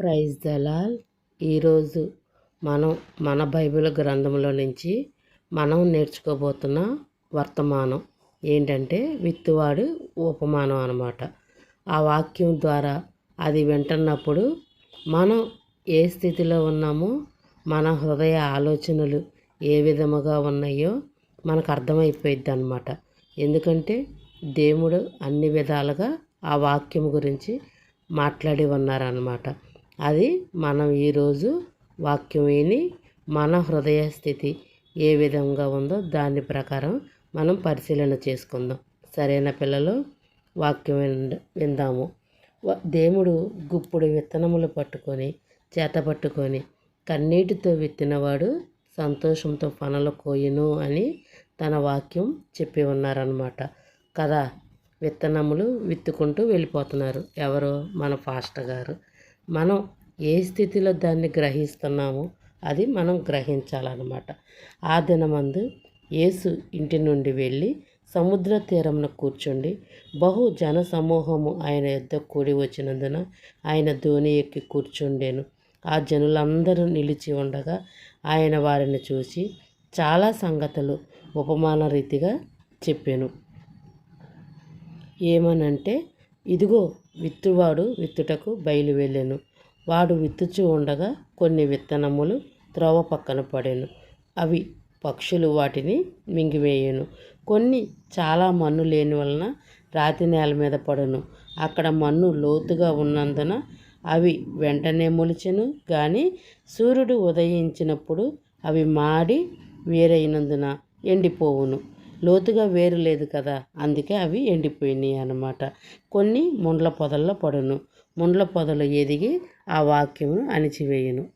Praise Dalal. ఈరోజు మనం మన బైబిల్ గ్రంథంలో నుంచి మనం నేర్చుకోబోతున్న వర్తమానం ఏంటంటే విత్తువాడు ఉపమానం అనమాట ఆ వాక్యం ద్వారా అది వింటున్నప్పుడు మనం ఏ స్థితిలో ఉన్నామో మన హృదయ ఆలోచనలు ఏ విధముగా ఉన్నాయో మనకు అర్థమైపోయిద్ది అనమాట ఎందుకంటే దేవుడు అన్ని విధాలుగా ఆ వాక్యం గురించి మాట్లాడి ఉన్నారన్నమాట. అది మనం ఈరోజు వాక్యం విని మన హృదయ స్థితి ఏ విధంగా ఉందో దాని ప్రకారం మనం పరిశీలన చేసుకుందాం. సరైన పిల్లలు వాక్యం వింద విందాము. దేవుడు గుప్పుడు విత్తనములు పట్టుకొని చేత పట్టుకొని కన్నీటితో విత్తినవాడు సంతోషంతో పనులు కోయును అని తన వాక్యం చెప్పి ఉన్నారనమాట కదా? విత్తనములు విత్తుకుంటూ వెళ్ళిపోతున్నారు. ఎవరు? మన పాస్టర్ గారు. మనం ఏ స్థితిలో దాన్ని గ్రహిస్తున్నామో అది మనం గ్రహించాలన్నమాట. ఆ దినమందు యేసు ఇంటి నుండి వెళ్ళి సముద్ర తీరమున కూర్చుండి బహు జన సమూహము ఆయన యొద్ద కూడి వచ్చినందున ఆయన ధోని ఎక్కి కూర్చుండేను. ఆ జనులందరూ నిలిచి ఉండగా ఆయన వారిని చూసి చాలా సంగతులు ఉపమాన రీతిగా చెప్పాను. ఏమనంటే ఇదిగో విత్తువాడు విత్తుటకు బయలు వెళ్ళెను. వాడు విత్తుచూ ఉండగా కొన్ని విత్తనములు త్రోవ పక్కన పడెను. అవి పక్షులు వాటిని మింగివేయను. కొన్ని చాలా మన్ను లేని వలన రాతి నేల మీద పడును. అక్కడ మన్ను లోతుగా ఉన్నందున అవి వెంటనే మొలిచెను. కానీ సూర్యుడు ఉదయించినప్పుడు అవి మాడి వేరైనందున ఎండిపోవును. లోతుగా వేరు లేదు కదా. అందుకే అవి ఎండిపోయినాయి అన్నమాట. కొన్ని ముండ్ల పొదల్లో పడును. ముండ్ల పొదలు ఎదిగి ఆ వాక్యమును అణిచివేయును.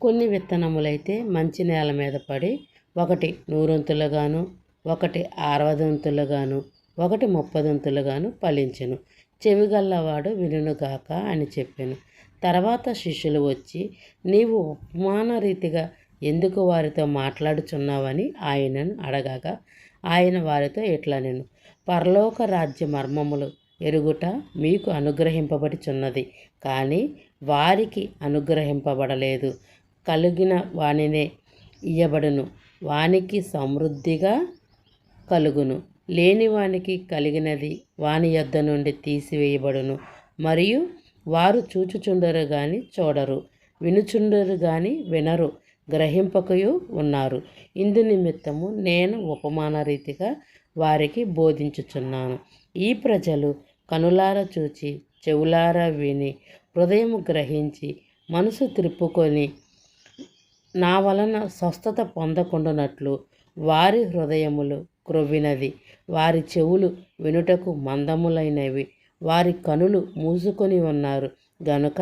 కొన్ని విత్తనములైతే మంచి నేల మీద పడి ఒకటి నూరొంతులుగాను ఒకటి అరవదొంతులుగాను ఒకటి ముప్పదొంతులుగాను ఫలించెను. చెవిగల్లవాడు వినుగాక అని చెప్పాను. తర్వాత శిష్యులు వచ్చి నీవు ఉపమాన రీతిగా ఎందుకు వారితో మాట్లాడుచున్నావని ఆయనను అడగగా ఆయన వారితో ఇట్లా నేను? పరలోక రాజ్య మర్మములు ఎరుగుట మీకు అనుగ్రహింపబడుచున్నది. కానీ వారికి అనుగ్రహింపబడలేదు. కలిగిన వానినే ఇయ్యబడును. వానికి సమృద్ధిగా కలుగును. లేని వానికి కలిగినది వాని యొద్ద నుండి తీసివేయబడును. మరియు వారు చూచుచుండరు కానీ చూడరు. వినుచుండరు కానీ వినరు. గ్రహింపకయు ఉన్నారు. ఇందు నిమిత్తము నేను ఉపమాన రీతిగా వారికి బోధించుచున్నాను. ఈ ప్రజలు కనులార చూచి చెవులారా విని హృదయము గ్రహించి మనసు త్రిప్పుకొని నా వలన స్వస్థత పొందకుండానట్లు వారి హృదయములు క్రొవ్వినది. వారి చెవులు వినుటకు మందములైనవి. వారి కనులు మూసుకొని ఉన్నారు. గనుక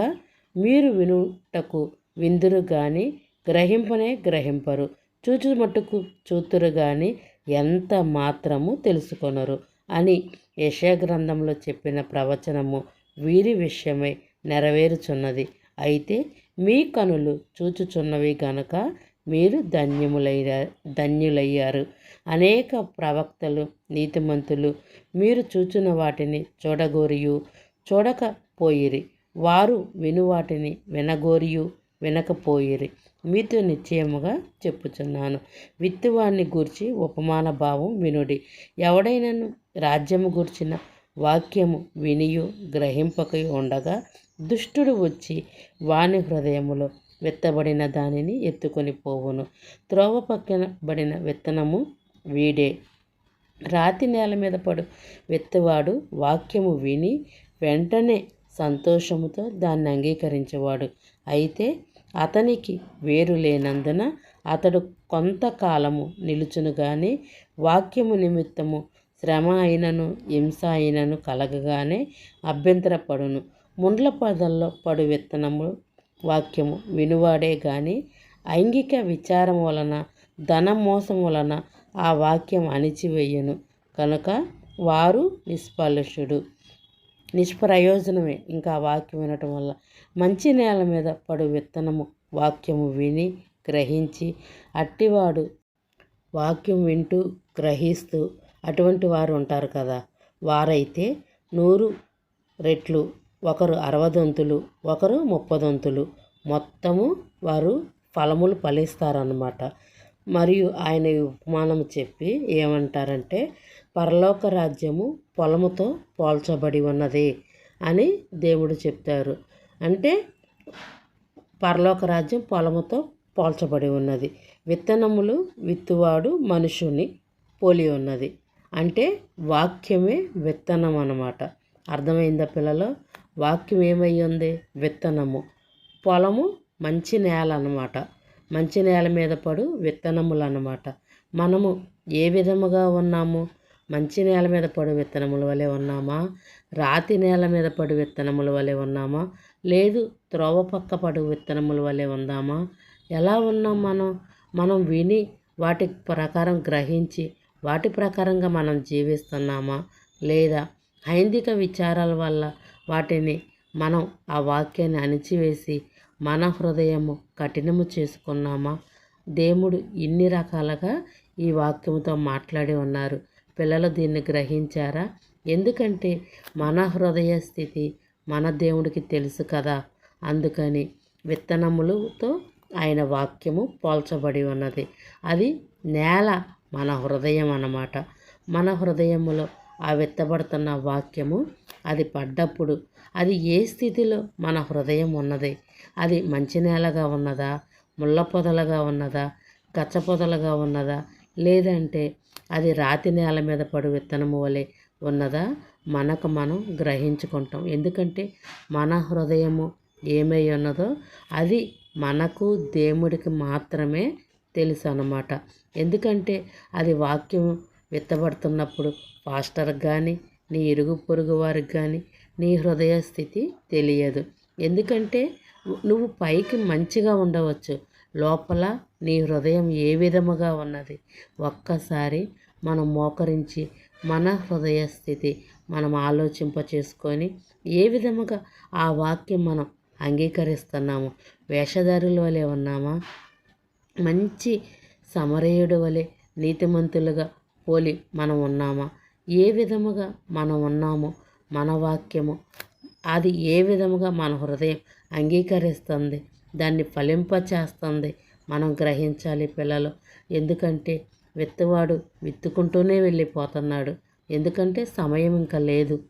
మీరు వినుటకు విందురు కానీ గ్రహింపనే గ్రహింపరు. చూచు మట్టుకు చూతురు గాని ఎంత మాత్రము తెలుసుకొనరు అని యశాగ్రంథంలో చెప్పిన ప్రవచనము వీరి విషయమై నెరవేరుచున్నది. అయితే మీ కనులు చూచుచున్నవి గనక మీరు ధన్యములయ్య ధన్యులయ్యారు. అనేక ప్రవక్తలు నీతిమంతులు మీరు చూచిన వాటిని చూడగోరియు చూడకపోయిరి. వారు విను వాటిని వినగోరియు వినకపోయిరి. మీతో నిశ్చయముగా చెప్పుచున్నాను. విత్తువాన్ని గూర్చి ఉపమాన భావం వినుడి. ఎవడైనను రాజ్యము గూర్చిన వాక్యము వినియు గ్రహింపకై ఉండగా దుష్టుడు వచ్చి వాని హృదయములో విత్తబడిన దానిని ఎత్తుకొని పోవును. త్రోవ పక్కన విత్తనము వీడే. రాతి నేల మీద పడు విత్తవాడు వాక్యము విని వెంటనే సంతోషముతో దాన్ని అంగీకరించేవాడు. అయితే అతనికి వేరు లేనందున అతడు కొంతకాలము నిలుచునుగాని వాక్యము నిమిత్తము శ్రమ అయినను హింస అయినను కలగగానే అభ్యంతరపడును. ముండ్ల పదల్లో పడు విత్తనము వాక్యము వినువాడే గాని ఐంగిక విచారం వలన ధన మోసం వలన ఆ వాక్యం అణిచివేయను. కనుక వారు నిష్ఫలుషుడు. నిష్ప్రయోజనమే ఇంకా వాక్యం వినటం వల్ల. మంచి నేల మీద పడు విత్తనము వాక్యము విని గ్రహించి అట్టివాడు వాక్యం వింటూ గ్రహిస్తూ అటువంటి వారు ఉంటారు కదా. వారైతే నూరు రెట్లు ఒకరు అరవదొంతులు ఒకరు ముప్పదొంతులు. మొత్తము వారు ఫలములు ఫలిస్తారన్నమాట. మరియు ఆయన ఉపమానం చెప్పి ఏమంటారంటే పరలోక రాజ్యము పొలముతో పోల్చబడి ఉన్నది అని దేవుడు చెప్తారు. అంటే పరలోక రాజ్యం పొలముతో పోల్చబడి ఉన్నది. విత్తనములు విత్తువాడు మనుషుని పోలి ఉన్నది. అంటే వాక్యమే విత్తనం అన్నమాట. అర్థమైందా పిల్లలు? వాక్యం ఏమై ఉంది? విత్తనము. పొలము మంచి నేల అన్నమాట. మంచి నేల మీద పడు విత్తనములు అన్నమాట మనము ఏ విధముగా ఉన్నాము? మంచి నేల మీద పడు విత్తనముల వలె ఉన్నామా? రాతి నేల మీద పడు విత్తనముల వలె ఉన్నామా? లేదు త్రోవ పక్క పడు విత్తనముల వలె ఉందామా? ఎలా ఉన్నాం మనం? మనం విని వాటి ప్రకారం గ్రహించి వాటి ప్రకారంగా మనం జీవిస్తున్నామా? లేదా హైందిక విచారాల వల్ల వాటిని మనం ఆ వాక్యాన్ని అణిచివేసి మన హృదయము కఠినము చేసుకున్నామా? దేవుడు ఇన్ని రకాలుగా ఈ వాక్యముతో మాట్లాడి ఉన్నారు. పిల్లలు దీన్ని గ్రహించారా? ఎందుకంటే మన హృదయ స్థితి మన దేవుడికి తెలుసు కదా. అందుకని విత్తనములతో ఆయన వాక్యము పోల్చబడి ఉన్నది. అది నేల మన హృదయం అన్నమాట. మన హృదయములో ఆ విత్తబడుతున్న వాక్యము అది పడ్డప్పుడు అది ఏ స్థితిలో మన హృదయం ఉన్నది? అది మంచి నేలగా ఉన్నదా? ముళ్ళ పొదలుగా ఉన్నదా? గచ్చ పొదలుగా ఉన్నదా? లేదంటే అది రాతి నేల మీద పడు విత్తనము వలె ఉన్నదా? మనకు మనం గ్రహించుకుంటాం. ఎందుకంటే మన హృదయము ఏమై ఉన్నదో అది మనకు దేవుడికి మాత్రమే తెలుసు అన్నమాట. ఎందుకంటే అది వాక్యం విత్తబడుతున్నప్పుడు పాస్టర్కి కానీ నీ ఇరుగు పొరుగు వారికి కానీ నీ హృదయ స్థితి తెలియదు. ఎందుకంటే నువ్వు పైకి మంచిగా ఉండవచ్చు. లోపల నీ హృదయం ఏ విధముగా ఉన్నది? ఒక్కసారి మనం మోకరించి మన హృదయ స్థితి మనం ఆలోచింప చేసుకొని ఏ విధముగా ఆ వాక్యం మనం అంగీకరిస్తున్నాము? వేషధారుల వలె ఉన్నామా? మంచి సమరయుడు వలె నీతిమంతులుగా పోలి మనం ఉన్నామా? ఏ విధముగా మనం ఉన్నామో? మన వాక్యము అది ఏ విధముగా మన హృదయం అంగీకరిస్తుంది? దాన్ని ఫలింపచేస్తుంది? మనం గ్రహించాలి పిల్లలు. ఎందుకంటే విత్తవాడు విత్తుకుంటూనే వెళ్ళిపోతున్నాడు. ఎందుకంటే సమయం ఇంకా లేదు.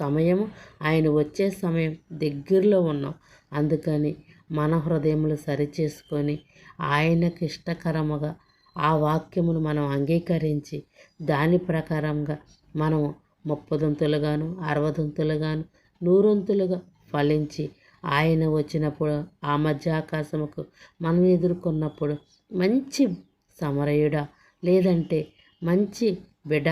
సమయము ఆయన వచ్చే సమయం దగ్గరలో ఉన్నాం. అందుకని మన హృదయములు సరిచేసుకొని ఆయనకి ఇష్టకరముగా ఆ వాక్యమును మనం అంగీకరించి దాని ప్రకారంగా మనము ముప్పదొంతులుగాను అరవదొంతులుగాను నూరొంతులుగా ఫలించి ఆయన వచ్చినప్పుడు ఆ మధ్య ఆకాశముకు మనం ఎదుర్కొన్నప్పుడు మంచి సమరయుడా లేదంటే మంచి బిడ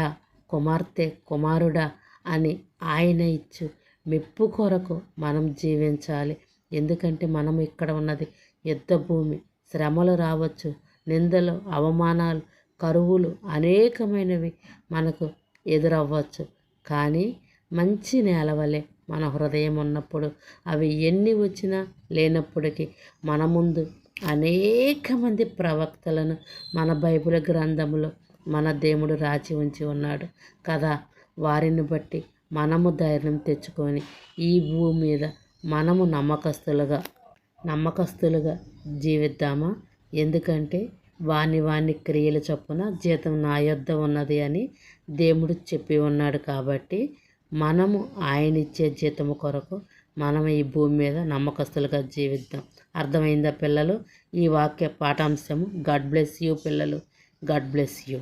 కుమార్తె కుమారుడా అని ఆయన ఇచ్చు మెప్పు కొరకు మనం జీవించాలి. ఎందుకంటే మనం ఇక్కడ ఉన్నది యుద్ధ భూమి. శ్రమలు రావచ్చు. నిందలు అవమానాలు కరువులు అనేకమైనవి మనకు ఎదురవ్వచ్చు. కానీ మంచి నేల వలె మన హృదయం ఉన్నప్పుడు అవి ఎన్ని వచ్చినా లేనప్పటికీ మన ముందు అనేక మంది ప్రవక్తలను మన బైబిల్ గ్రంథంలో మన దేవుడు రాచి ఉంచి ఉన్నాడు. కదా వారిని బట్టి మనము ధైర్యం తెచ్చుకొని ఈ భూమి మీద మనము నమ్మకస్తులుగా నమ్మకస్తులుగా జీవిద్దామా? ఎందుకంటే వాని వాని క్రియల చొప్పున జీతం నా యొద్ద ఉన్నది అని దేవుడు చెప్పి ఉన్నాడు కాబట్టి మనము ఆయన ఇచ్చే జీతము కొరకు మనం ఈ భూమి మీద నమ్మకస్తులుగా జీవిద్దాం. అర్థమైందా పిల్లలు? ఈ వాక్య పాఠాంశము గాడ్ బ్లెస్ యూ పిల్లలు. God bless you